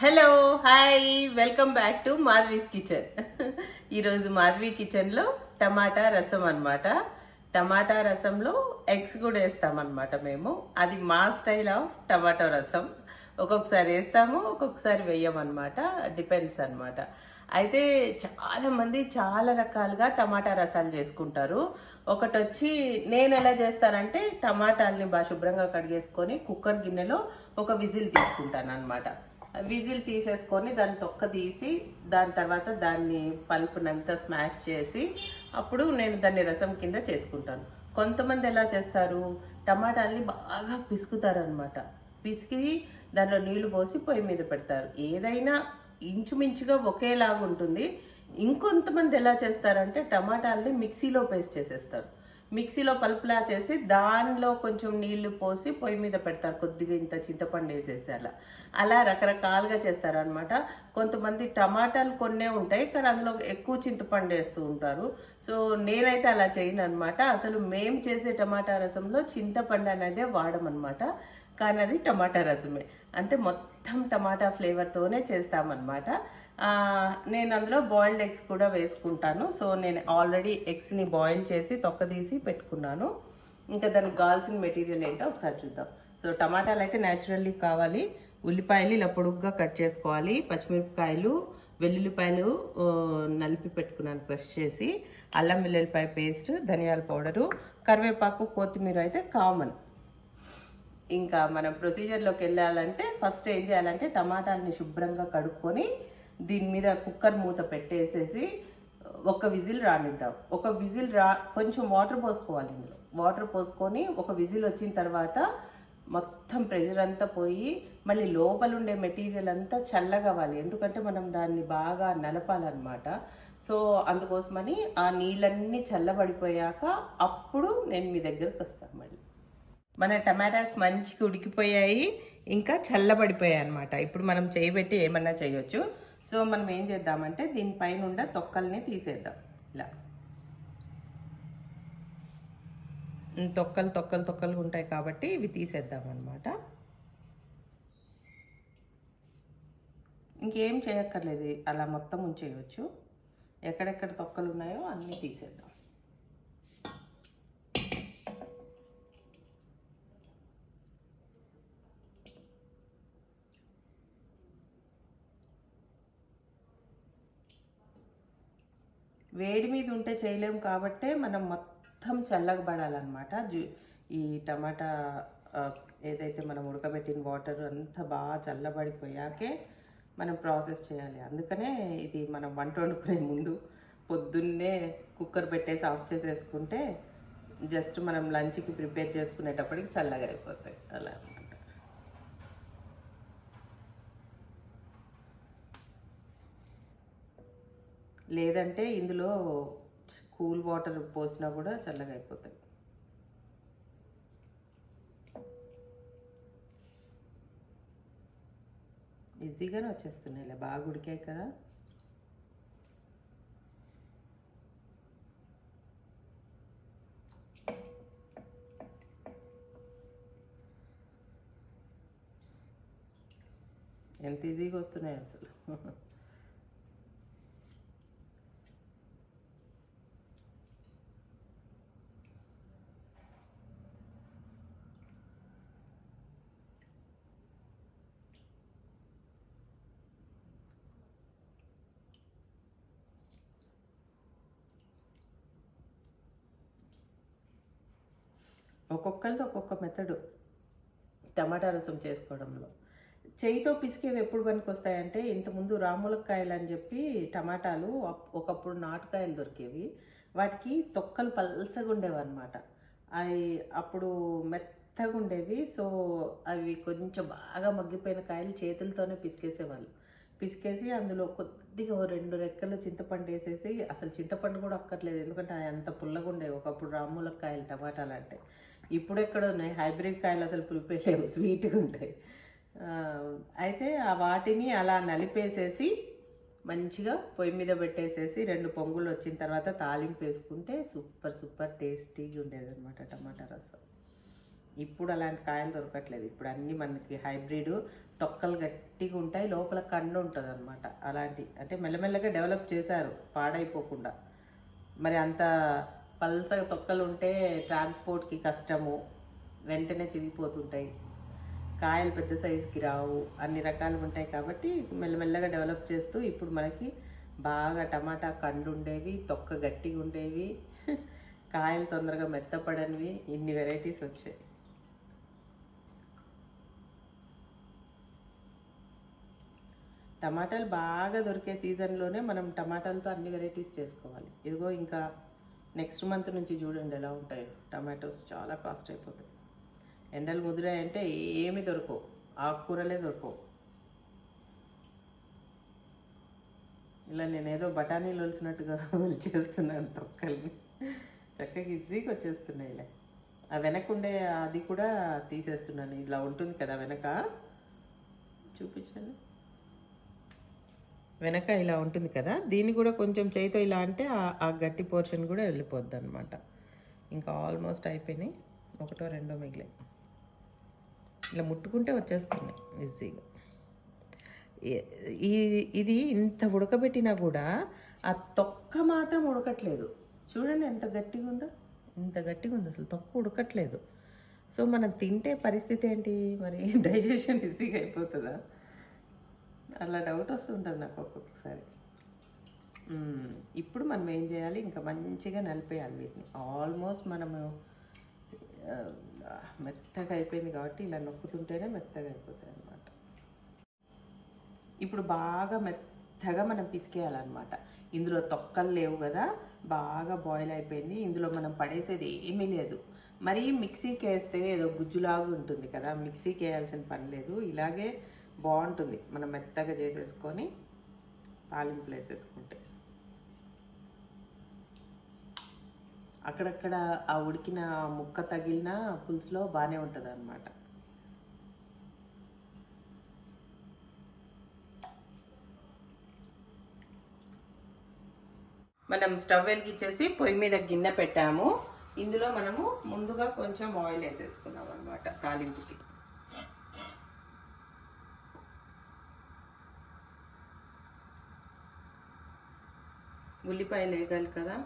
Hello hi welcome back to Madhavi's kitchen ఈరోజు మాధవి కిచెన్లో టమాటా రసం అన్నమాట. టమాటా రసంలో ఎగ్స్ కూడా వేస్తామన్నమాట మేము. అది మా స్టైల్ ఆఫ్ టమాటా రసం. ఒక్కొక్కసారి వేస్తాము ఒక్కొక్కసారి వేయమన్నమాట. డిపెండ్స్ అనమాట అయితే చాలామంది చాలా రకాలుగా టమాటా రసాలు చేసుకుంటారు. ఒకటి వచ్చి నేను ఎలా చేస్తానంటే టమాటాలని బాగా శుభ్రంగా కడిగేసుకొని కుక్కర్ గిన్నెలో ఒక విజిల్ తీసుకుంటాను అనమాట విజిల్ తీసేసుకొని దాన్ని తొక్క తీసి దాని తర్వాత దాన్ని పలుపునంతా స్మాష్ చేసి అప్పుడు నేను దాన్ని రసం కింద చేసుకుంటాను. కొంతమంది ఎలా చేస్తారు? టమాటాలని బాగా పిసుకుతారనమాట పిసికి దానిలో నీళ్ళు పోసి పొయ్యి మీద పెడతారు. ఏదైనా ఇంచుమించుగా ఒకేలాగా ఉంటుంది ఇంకొంతమంది ఎలా చేస్తారంటే టమాటాలని మిక్సీలో పేస్ట్ చేసేస్తారు. మిక్సీలో పలుపులా చేసి దానిలో కొంచెం నీళ్ళు పోసి పొయ్యి మీద పెడతారు. కొద్దిగా ఇంత చింతపండు వేసేసి అలా. అలా రకరకాలుగా చేస్తారనమాట కొంతమంది టమాటాలు కొన్నే ఉంటాయి కానీ అందులో ఎక్కువ చింతపండు వేస్తూ ఉంటారు. సో నేనైతే అలా చేయను అనమాట అసలు మేం చేసే టమాటా రసంలో చింతపండు అనేది వాడమనమాట కానీ అది టమాటా రసమే. అంటే మొత్తం టమాటా ఫ్లేవర్తోనే చేస్తామన్నమాట. నేను అందులో బాయిల్డ్ ఎగ్స్ కూడా వేసుకుంటాను. సో నేను ఆల్రెడీ ఎగ్స్ని బాయిల్ చేసి తొక్కదీసి పెట్టుకున్నాను. ఇంకా దానికి కావాల్సిన మెటీరియల్ ఏంటో ఒకసారి చూద్దాం. సో టమాటాలు అయితే న్యాచురల్లీ కావాలి. ఉల్లిపాయలు ఇలా పొడుగ్గా కట్ చేసుకోవాలి. పచ్చిమిరపకాయలు వెల్లుల్లిపాయలు నలిపి పెట్టుకున్నాను క్రష్ చేసి. అల్లం వెల్లుల్లిపాయ పేస్ట్ ధనియాల పౌడరు కరివేపాకు కొత్తిమీర అయితే కామన్ ఇంకా మనం ప్రొసీజర్లోకి వెళ్ళాలంటే ఫస్ట్ ఏం చేయాలంటే టమాటాలని శుభ్రంగా కడుక్కొని దీని మీద కుక్కర్ మూత పెట్టేసేసి ఒక విజిల్ రానిద్దాం. ఒక విజిల్ రా కొంచెం వాటర్ పోసుకోవాలి ఇందులో. వాటర్ పోసుకొని ఒక విజిల్ వచ్చిన తర్వాత మొత్తం ప్రెషర్ అంతా పోయి మళ్ళీ లోపల ఉండే మెటీరియల్ అంతా చల్లగవ్వాలి. ఎందుకంటే మనం దాన్ని బాగా నలపాలన్నమాట. సో అందుకోసమని ఆ నీళ్ళన్నీ చల్లబడిపోయాక అప్పుడు నేను మీ దగ్గరకు వస్తాను మళ్ళీ. మన టమాటాస్ మంచిగా ఉడికిపోయాయి ఇంకా చల్లబడిపోయాయి అనమాట ఇప్పుడు మనం చేయబెట్టి ఏమన్నా చేయొచ్చు. సో మనం ఏం చేద్దామంటే దీనిపైన ఉండే తొక్కల్ని తీసేద్దాం. ఇలా. తొక్కలు తొక్కలు తొక్కలు ఉంటాయి కాబట్టి ఇవి తీసేద్దాం అనమాట ఇంకేం చేయక్కర్లేదు అలా మొత్తం ఉంచేయవచ్చు ఎక్కడెక్కడ తొక్కలు ఉన్నాయో అన్నీ తీసేద్దాం. వేడి మీద ఉంటే చేయలేము కాబట్టే మనం మొత్తం చల్లగబడాలన్నమాట జూ ఈ టమాటా ఏదైతే మనం ఉడకబెట్టిన వాటర్ అంతా బాగా చల్లబడిపోయాకే మనం ప్రాసెస్ చేయాలి. అందుకనే ఇది మనం వంట వండుకునే ముందు పొద్దున్నే కుక్కర్ పెట్టేసి ఆఫ్ చేసేసుకుంటే జస్ట్ మనం లంచ్కి ప్రిపేర్ చేసుకునేటప్పటికి చల్లగా అయిపోతాయి. అలా. లేదంటే ఇందులో కూల్ వాటర్ పోసినా కూడా చల్లగా అయిపోతాయి. ఈజీగానే వచ్చేస్తున్నాయి ఇలా బాగా ఉడికాయి కదా. ఎంత ఈజీగా వస్తున్నాయి అసలు? ఒక్కొక్కరిది ఒక్కొక్క మెథడు. టమాటా రసం చేసుకోవడంలో. చేయితో పిసికేవి ఎప్పుడు పనికి వస్తాయంటే ఇంతకుముందు రాములకాయలు అని చెప్పి టమాటాలు అప్- ఒకప్పుడు నాటుకాయలు దొరికేవి. వాటికి తొక్కలు పల్సగా ఉండేవి అనమాట అవి అప్పుడు మెత్తగా ఉండేవి. సో అవి కొంచెం బాగా మగ్గిపోయిన కాయలు చేతులతోనే పిసికేసేవాళ్ళు. పిసికేసి అందులో కొద్దిగా రెండు రెక్కలు చింతపండు వేసేసి అసలు చింతపండు కూడా అక్కర్లేదు. ఎందుకంటే అవి అంత పుల్లగా ఉండేవి ఒకప్పుడు రాములకాయలు టమాటాలు అంటే. ఇప్పుడు ఎక్కడ ఉన్నాయి హైబ్రిడ్ కాయలు అసలు పులిపే లేవు స్వీట్గా ఉంటాయి. అయితే ఆ వాటిని అలా నలిపేసేసి మంచిగా పొయ్యి మీద పెట్టేసేసి రెండు పొంగులు వచ్చిన తర్వాత తాలింపు వేసుకుంటే సూపర్ సూపర్ టేస్టీగా ఉండేది అనమాట టమాటా రసం. ఇప్పుడు అలాంటి కాయలు దొరకట్లేదు. ఇప్పుడు అన్నీ మనకి హైబ్రిడ్ తొక్కలు గట్టిగా ఉంటాయి లోపల కండు ఉంటుంది అనమాట అలాంటి అంటే మెల్లమెల్లగా డెవలప్ చేశారు పాడైపోకుండా. మరి అంత పల్సగా తొక్కలు ఉంటే ట్రాన్స్పోర్ట్కి కష్టము. వెంటనే చిరిగిపోతుంటాయి. కాయలు పెద్ద సైజుకి రావు. అన్ని రకాలు ఉంటాయి కాబట్టి మెల్లమెల్లగా డెవలప్ చేస్తూ ఇప్పుడు మనకి బాగా టమాటా కండు ఉండేవి తొక్క గట్టిగా ఉండేవి కాయలు తొందరగా మెత్తపడనివి ఇన్ని వెరైటీస్ వచ్చాయి. టమాటాలు బాగా దొరికే సీజన్లోనే మనం టమాటాలతో అన్ని వెరైటీస్ చేసుకోవాలి. ఇదిగో ఇంకా నెక్స్ట్ మంత్ నుంచి చూడండి ఎలా ఉంటాయో. టమాటోస్ చాలా కాస్ట్ అయిపోతాయి. ఎండలు ముదిరాయంటే ఏమి దొరకవు. ఆకుకూరలే దొరకవు. ఇలా నేనేదో బఠానీలు వలిసినట్టుగా చేస్తున్నాను తొక్కల్ని. చక్కగా ఈజీగా వచ్చేస్తున్నాయి ఇలా ఆ వెనకుండే అది కూడా తీసేస్తున్నాను. ఇలా ఉంటుంది కదా వెనక. చూపించండి. వెనక ఇలా ఉంటుంది కదా దీన్ని కూడా కొంచెం చేయితో ఇలా అంటే ఆ- గట్టి పోర్షన్ కూడా వెళ్ళిపోద్ది అనమాట ఇంకా ఆల్మోస్ట్ అయిపోయినాయి ఒకటో రెండో మిగిలాయి. ఇలా ముట్టుకుంటే వచ్చేస్తున్నాయి ఈజీగా. ఈ- ఇది ఇంత ఉడకబెట్టినా కూడా ఆ తొక్క మాత్రం ఉడకట్లేదు. చూడండి ఎంత గట్టిగా ఉందో ఇంత గట్టిగా ఉంది అసలు తొక్క ఉడకట్లేదు. సో మనం తింటే పరిస్థితి ఏంటి? మరి డైజెషన్ ఈజీగా అయిపోతుందా? అలా డౌట్ వస్తుంటుంది నాకు ఒక్కొక్కసారి. ఇప్పుడు మనం ఏం చేయాలి? ఇంకా మంచిగా నలిపేయాలి వీటిని. ఆల్మోస్ట్ మనము మెత్తగా అయిపోయింది కాబట్టి ఇలా నొక్కుతుంటేనే మెత్తగా అయిపోతాయి అన్నమాట. ఇప్పుడు బాగా మెత్తగా మనం పిసికేయాలన్నమాట. ఇందులో తొక్కలు లేవు కదా బాగా బాయిల్ అయిపోయింది. ఇందులో మనం పడేసేది ఏమీ లేదు. మరి మిక్సీకి వేస్తే ఏదో గుజ్జులాగా ఉంటుంది కదా మిక్సీకి వేయాల్సిన పని లేదు. ఇలాగే బాగుంటుంది. మనం మెత్తగా చేసేసుకొని తాలింపులు వేసేసుకుంటే. అక్కడక్కడ ఆ ఉడికిన ముక్క తగిలిన పులుసులో బాగానే ఉంటుంది అనమాట మనం స్టవ్ వెలిగించేసి పొయ్యి మీద గిన్నె పెట్టాము. ఇందులో మనము ముందుగా కొంచెం ఆయిల్ వేసేసుకున్నాం అనమాట తాలింపుకి. ఉల్లిపాయలు వేయగాలి కదా.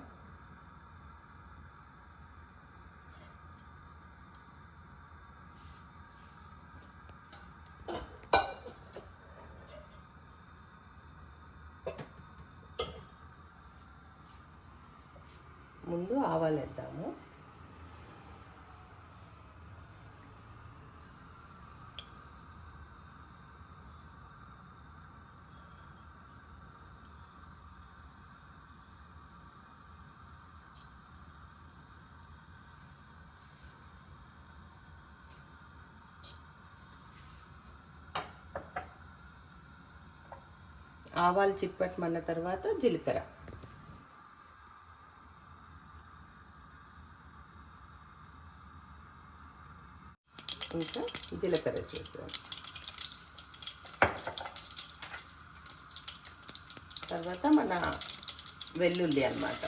ముందు ఆవాలు ఆవాలు చిట్పట్టమన్న తర్వాత జీలకర్ర. ఇంకా జీలకర్ర వేసేసాను తర్వాత మన వెల్లుల్లి అన్నమాట.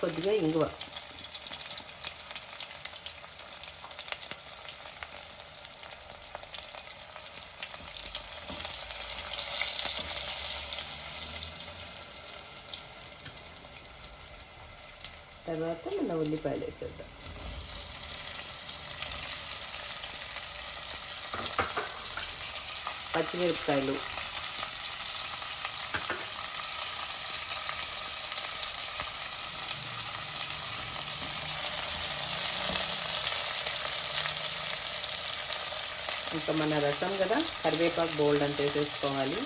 కొద్దిగా ఇంగువ. తర్వాత మన ఉల్లిపాయలు వేసేద్దాం. పచ్చిమిరపకాయలు. ఇంకా మన రసం కదా కరివేపాకు బోల్డ్ అంత వేసేసుకోవాలి.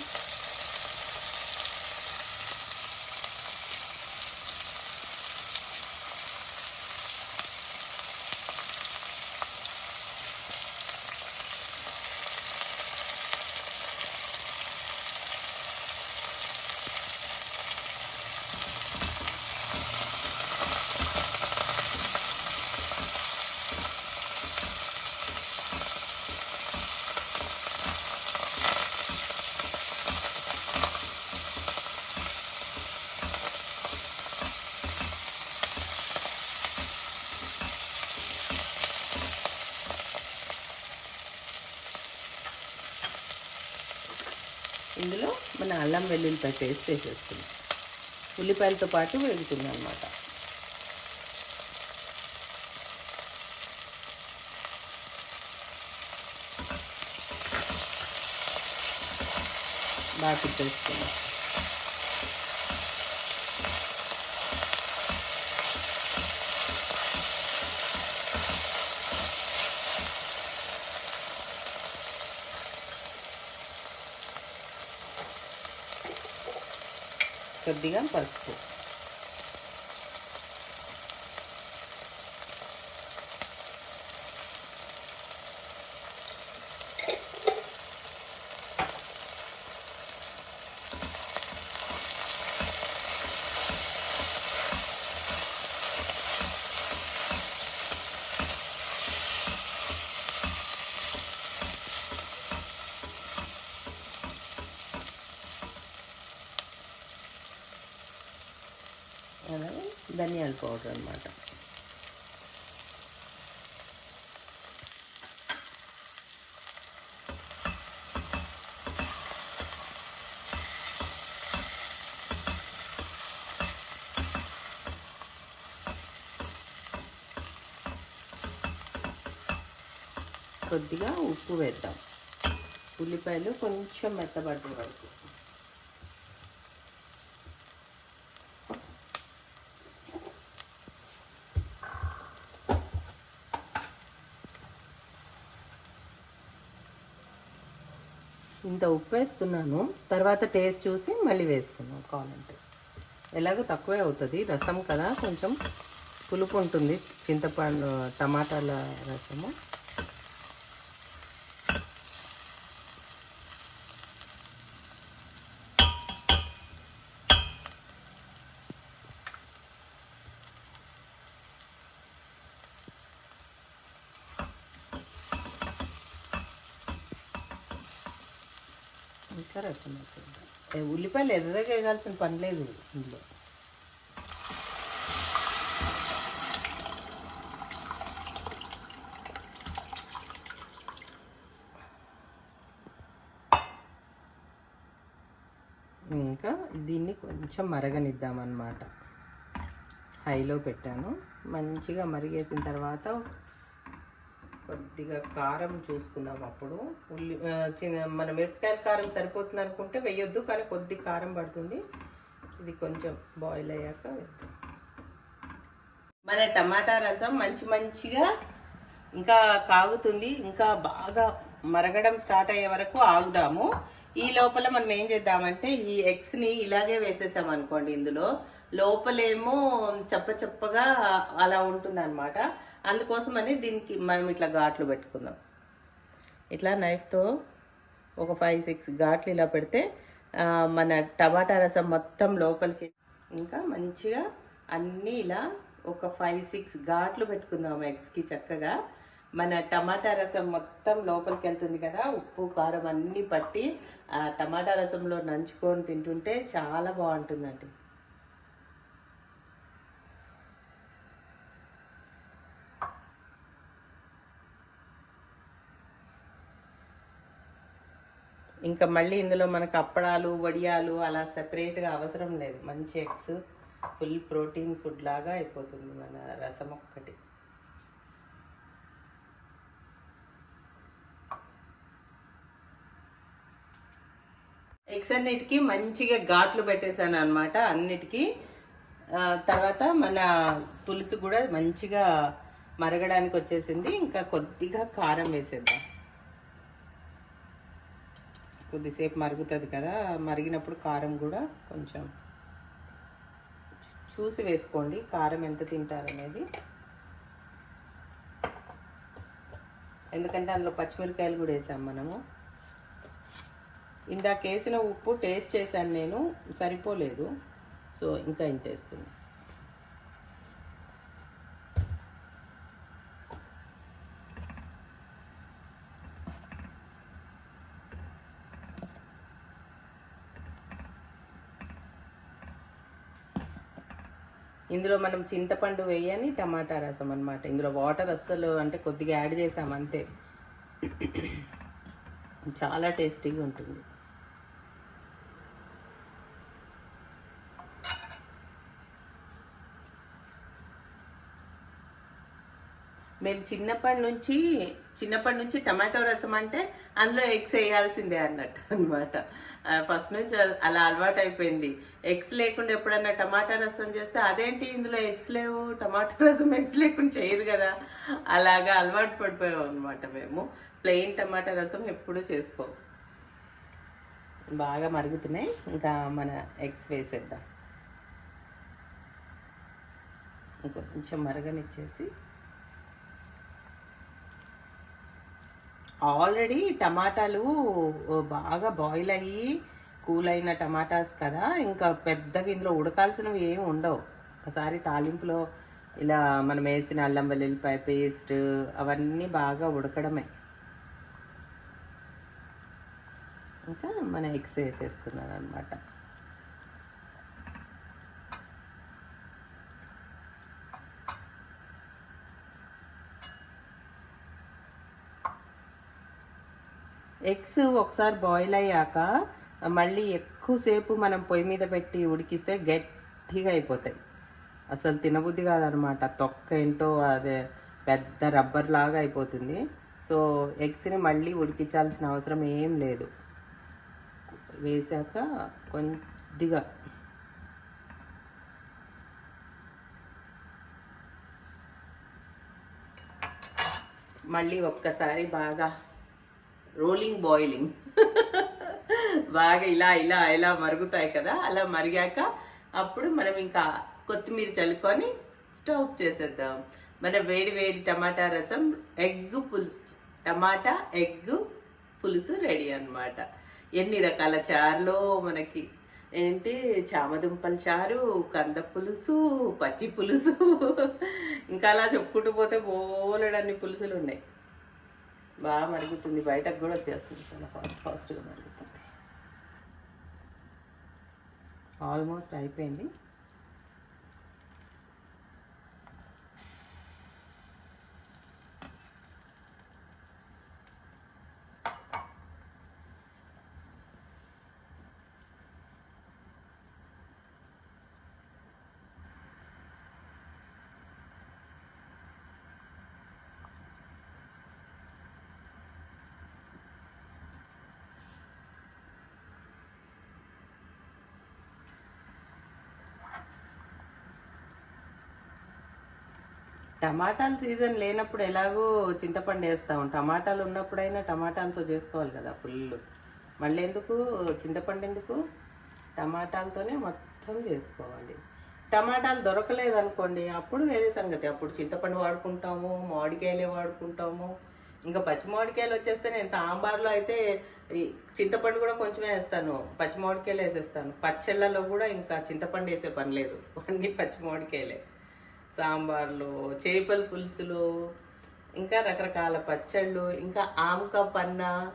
ఇందులో అల్లం వెల్లుల్లిపాయ పేస్ట్ వేసేస్తున్నాం ఉల్లిపాయలతో పాటు వేగుతుంది అనమాట బాగా తిప్పేసుకున్నాం కొద్దిగా పసుపు అలాగే ధనియాల పౌడర్ అనమాట కొద్దిగా ఉప్పు వేద్దాం ఉల్లిపాయలు కొంచెం మెత్తబడ్డ వరకు ఇంత ఉప్పు వేస్తున్నాను తర్వాత టేస్ట్ చూసి మళ్ళీ వేసుకున్నాం కావాలంటే. ఎలాగో తక్కువే అవుతుంది. రసం కదా కొంచెం పులుపు ఉంటుంది. చింతపండు టమాటాల రసము. ఇంకా రసం వేసేద్దాం ఉల్లిపాయలు ఎర్రగా వేయాల్సిన పని లేదు ఇందులో. ఇంకా దీన్ని కొంచెం మరగనిద్దామన్నమాట. హైలో పెట్టాను. మంచిగా మరిగేసిన తర్వాత కొద్దిగా కారం చూసుకుందాం అప్పుడు. ఉల్లి చిన్న మన మిరపకాయల కారం సరిపోతుంది అనుకుంటే వేయొద్దు కానీ కొద్ది కారం పడుతుంది. ఇది కొంచెం బాయిల్ అయ్యాక వేద్దాం. మన టమాటా రసం మంచి మంచిగా ఇంకా కాగుతుంది. ఇంకా బాగా మరగడం స్టార్ట్ అయ్యే వరకు ఆగుదాము. ఈ లోపల మనం ఏం చేద్దామంటే ఈ ఎగ్స్ని ఇలాగే వేసేసాం అనుకోండి ఇందులో. లోపలేమో చప్ప చప్పగా అలా ఉంటుంది అనమాట అందుకోసమని దీనికి మనం ఇట్లా ఘాట్లు పెట్టుకుందాం. ఇట్లా నైఫ్తో ఒక ఫైవ్ సిక్స్ ఘాట్లు ఇలా పెడితే మన టమాటా రసం మొత్తం లోపలికి ఇంకా మంచిగా అన్నీ ఇలా ఒక ఫైవ్ సిక్స్ ఘాట్లు పెట్టుకుందాం ఎగ్స్కి చక్కగా. మన టమాటా రసం మొత్తం లోపలికి వెళ్తుంది కదా ఉప్పు కారం అన్నీ పట్టి ఆ టమాటా రసంలో నంచుకొని తింటుంటే చాలా బాగుంటుందండి. ఇంకా మళ్ళీ ఇందులో మనకు అప్పడాలు వడియాలు అలా సెపరేట్గా అవసరం లేదు. మంచి ఎగ్స్ ఫుల్ ప్రోటీన్ ఫుడ్ లాగా అయిపోతుంది మన రసం ఒక్కటి. ఎగ్స్ అన్నిటికీ మంచిగా ఘాట్లు పెట్టేశాను అనమాట అన్నిటికీ తర్వాత మన పులుసు కూడా మంచిగా మరగడానికి వచ్చేసింది. ఇంకా కొద్దిగా కారం వేసేద్దాం. కొద్దిసేపు మరుగుతుంది కదా మరిగినప్పుడు కారం కూడా కొంచెం చూసి వేసుకోండి కారం ఎంత తింటారనేది ఎందుకంటే అందులో పచ్చిమిరకాయలు కూడా వేసాం మనము. ఇందాక వేసిన ఉప్పు టేస్ట్ చేశాను నేను సరిపోలేదు. సో ఇంకా ఇంత వేస్తున్నాను ఇందులో మనం చింతపండు వేయని టమాటా రసం అన్నమాట. ఇందులో వాటర్ అస్సలు అంటే కొద్దిగా యాడ్ చేసాం అంతే. చాలా టేస్టీగా ఉంటుంది. మేము చిన్నప్పటి నుంచి చిన్నప్పటి నుంచి టమాటో రసం అంటే అందులో ఎగ్స్ వేయాల్సిందే అన్నట్టు అనమాట ఫస్ట్ నుంచి అలా అలవాటు అయిపోయింది ఎగ్స్ లేకుండా ఎప్పుడన్నా టమాటా రసం చేస్తే అదేంటి ఇందులో ఎగ్స్ లేవు టమాటా రసం ఎగ్స్ లేకుండా చేయరు కదా? అలాగా అలవాటు పడిపోయాం అనమాట మేము. ప్లెయిన్ టమాటా రసం ఎప్పుడూ చేసుకోము బాగా మరుగుతున్నాయి. ఇంకా మన ఎగ్స్ వేసేద్దాం. ఇంకొంచెం మరగనిచ్చేసి ఆల్రెడీ టమాటాలు బాగా బాయిల్ అయ్యి కూల్ అయిన టమాటాస్ కదా ఇంకా పెద్దగా ఇందులో ఉడకాల్సినవి ఏమి ఉండవు. ఒకసారి తాలింపులో ఇలా మనం వేసిన అల్లం వెల్లుల్లిపాయ పేస్ట్ అవన్నీ బాగా ఉడకడమే. ఇంకా మన ఎగ్స్ వేసేస్తున్నాను అనమాట ఎగ్స్ ఒకసారి బాయిల్ అయ్యాక మళ్ళీ ఎక్కువసేపు మనం పొయ్యి మీద పెట్టి ఉడికిస్తే గట్టిగా అయిపోతాయి. అసలు తినబుద్ధి కాదనమాట. తొక్క ఏంటో అదే పెద్ద రబ్బర్ లాగా అయిపోతుంది. సో ఎగ్స్ని మళ్ళీ ఉడికించాల్సిన అవసరం ఏం లేదు. వేసాక కొద్దిగా మళ్ళీ ఒక్కసారి బాగా రోలింగ్ బాయిలింగ్ బాగా ఇలా ఇలా ఇలా మరుగుతాయి కదా అలా మరిగాక అప్పుడు మనం ఇంకా కొత్తిమీర చల్లుకొని స్టవ్ చేసేద్దాం. మన వేడి వేడి టమాటా రసం ఎగ్ పులుసు టమాటా ఎగ్ పులుసు రెడీ అన్నమాట. ఎన్ని రకాల చారులో మనకి ఏంటి చామదుంపల చారు కంద పులుసు పచ్చి పులుసు. ఇంకా అలా చెప్పుకుంటూ పోతే బోలెడన్ని పులుసులు ఉన్నాయి. బాగా మరుగుతుంది. బయటకు కూడా వచ్చేస్తుంది చాలా ఫాస్ట్ ఫాస్ట్గా మరుగుతుంది. ఆల్మోస్ట్ అయిపోయింది. టమాటాలు సీజన్ లేనప్పుడు ఎలాగో చింతపండు వేస్తాం టమాటాలు ఉన్నప్పుడైనా టమాటాలతో చేసుకోవాలి కదా ఫుల్. మళ్ళీ ఎందుకు? చింతపండు ఎందుకు? టమాటాలతోనే మొత్తం చేసుకోవాలి. టమాటాలు దొరకలేదు అనుకోండి అప్పుడు వేరే సంగతి. అప్పుడు చింతపండు వాడుకుంటాము మామిడికాయలే వాడుకుంటాము. ఇంకా పచ్చి మామిడికాయలు వచ్చేస్తే నేను సాంబార్లో అయితే ఈ చింతపండు కూడా కొంచెం వేస్తాను. పచ్చి మామిడికాయలు వేసేస్తాను. పచ్చళ్ళలో కూడా ఇంకా చింతపండు వేసే పని లేదు. అన్నీ పచ్చి మామిడికాయలే. సాంబార్లు చేపల పులుసులు ఇంకా రకరకాల పచ్చళ్ళు ఇంకా ఆమక పన్న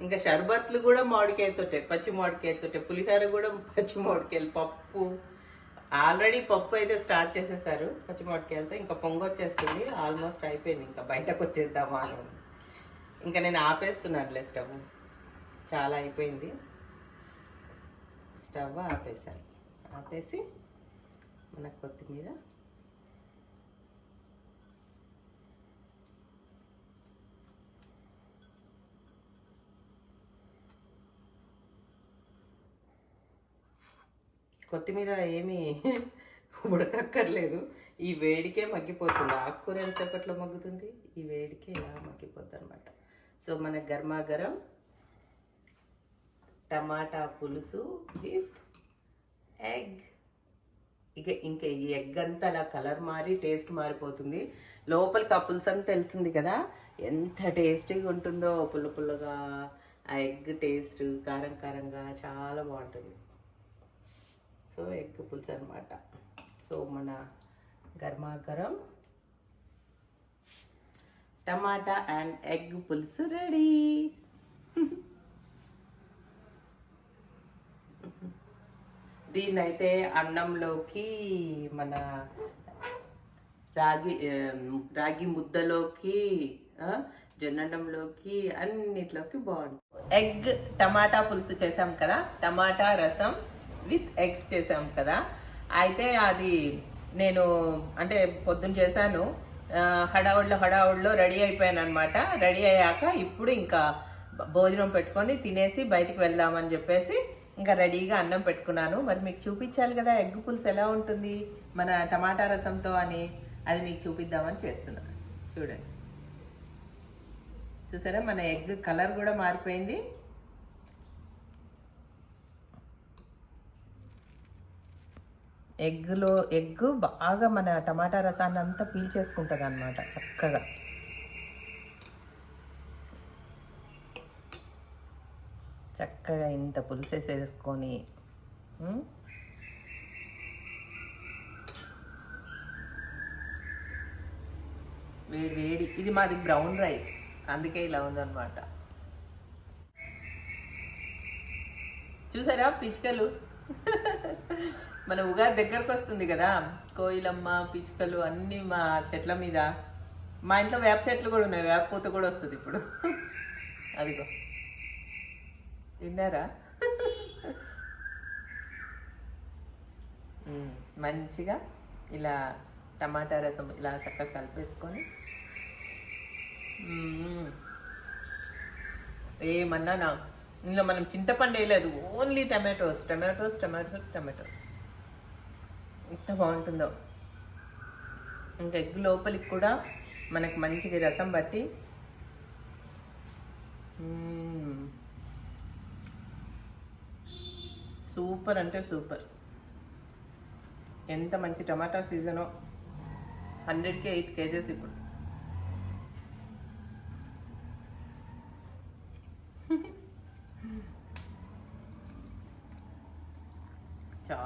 ఇంకా షర్బత్లు కూడా మామిడికాయతోటే పచ్చి మామిడికాయతోటే పులిహోర కూడా పచ్చి మామిడికాయలు పప్పు. ఆల్రెడీ పప్పు అయితే స్టార్ట్ చేసేసారు పచ్చి మామిడికాయలతో. ఇంకా పొంగొచ్చేస్తుంది ఆల్మోస్ట్ అయిపోయింది. ఇంకా బయటకు వచ్చేద్దామా అని. ఇంకా నేను ఆపేస్తున్నానులే స్టవ్. చాలా అయిపోయింది. స్టవ్ ఆపేసాను ఆపేసి మన కొత్తిమీర కొత్తిమీర ఏమీ ఉడకక్కర్లేదు. ఈ వేడికే మగ్గిపోతుంది. ఆకుకూర ఎంతసేపట్లో మగ్గుతుంది? ఈ వేడికే ఇలా మగ్గిపోద్ది అనమాట సో మన గర్మాగరం టమాటా పులుసు విత్ ఎగ్. ఇక ఇంకా ఈ ఎగ్ అంతా అలా కలర్ మారి టేస్ట్ మారిపోతుంది. లోపలికి ఆ పులుసు అంతా వెళ్తుంది కదా? ఎంత టేస్టీగా ఉంటుందో. పుల్ల పుల్లగా ఆ ఎగ్ టేస్ట్ కారం కారంగా చాలా బాగుంటుంది. సో ఎగ్ పులుసు అనమాట సో మన గర్మాగరం. టమాటా అండ్ ఎగ్ పులుసు రెడీ. దీన్నైతే అన్నంలోకి మన రాగి రాగి ముద్దలోకి జొన్నండంలోకి అన్నిట్లోకి బాగుంటుంది. ఎగ్ టమాటా పులుసు చేసాం కదా టమాటా రసం. విత్ ఎగ్స్ చేసాం కదా. అయితే అది నేను అంటే పొద్దున్న చేశాను. హడావుడిలో హడావుడిలో రెడీ అయిపోయాను అనమాట రెడీ అయ్యాక ఇప్పుడు ఇంకా భోజనం పెట్టుకొని తినేసి బయటికి వెళ్దామని చెప్పేసి ఇంకా రెడీగా అన్నం పెట్టుకున్నాను. మరి మీకు చూపించాలి కదా ఎగ్ పులుసు ఎలా ఉంటుంది? మన టమాటా రసంతో అని అది మీకు చూపిద్దామని చేస్తున్నాను. చూడండి. చూసారా? మన ఎగ్ కలర్ కూడా మారిపోయింది. ఎగ్లో ఎగ్ బాగా మన టమాటా రసాన్ని అంతా పీల్చేసుకుంటుంది అనమాట చక్కగా. చక్కగా ఇంత పులుసేసేసుకొని వేడి వేడి. ఇది మాది బ్రౌన్ రైస్ అందుకే ఇలా ఉందన్నమాట. చూసారా పిచ్చుకలు? మన ఉగాది దగ్గరకు వస్తుంది కదా. కోయిలమ్మ పిచ్చుకలు అన్నీ మా చెట్ల మీద. మా ఇంట్లో వేప చెట్లు కూడా ఉన్నాయి. వేప పూత కూడా వస్తుంది ఇప్పుడు. అదిగో. తిన్నారా మంచిగా ఇలా టమాటా రసం ఇలా చక్కగా కలిపేసుకొని. ఏమన్నా నా ఇందులో మనం చింతపండు వేయలేదు only tomatoes tomatoes tomatoes tomatoes. ఎంత బాగుంటుందో. ఇంకా ఎగ్ లోపలికి కూడా మనకు మంచిగా రసం పట్టి సూపర్ అంటే సూపర్. ఎంత మంచి టమాటా సీజనో. హండ్రెడ్కి ఎయిట్ కేజెస్ ఇప్పుడు.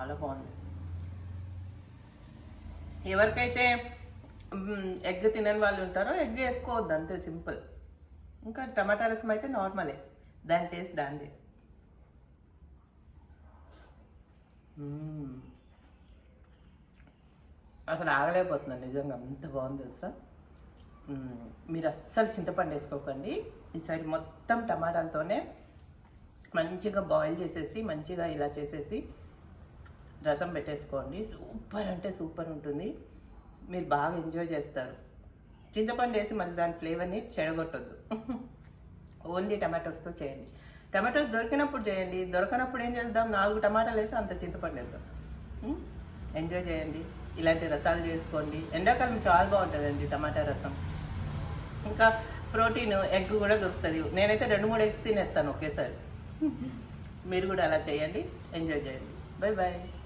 చాలా బాగుంది. ఎవరికైతే ఎగ్ తినని వాళ్ళు ఉంటారో ఎగ్ వేసుకోవద్దు అంతే సింపుల్. ఇంకా టమాటా రసం అయితే నార్మలే. దాని టేస్ట్ దాంది అక్కడ ఆగలేకపోతున్నాను నిజంగా అంత బాగుంది తెలుసా? మీరు అస్సలు చింతపండు వేసుకోకండి. ఈసారి మొత్తం టమాటాలతోనే మంచిగా బాయిల్ చేసేసి మంచిగా ఇలా చేసేసి రసం పెట్టేసుకోండి. సూపర్ అంటే సూపర్ ఉంటుంది. మీరు బాగా ఎంజాయ్ చేస్తారు. చింతపండు వేసి మళ్ళీ దాని ఫ్లేవర్ని చెడగొట్టొద్దు. ఓన్లీ టమాటోస్తో చేయండి. టమాటోస్ దొరికినప్పుడు చేయండి. దొరకనప్పుడు ఏం చేద్దాం? నాలుగు టమాటాలు వేసి అంత చింతపండు వేద్దాం. Hmm? ఎంజాయ్ చేయండి. ఇలాంటి రసాలు చేసుకోండి. ఎండాకాలం చాలా బాగుంటుందండి టమాటా రసం. ఇంకా ప్రోటీన్ ఎగ్ కూడా దొరుకుతుంది. నేనైతే రెండు మూడు ఎగ్స్ తినేస్తాను ఒకేసారి. మీరు కూడా అలా చేయండి. ఎంజాయ్ చేయండి. Bye bye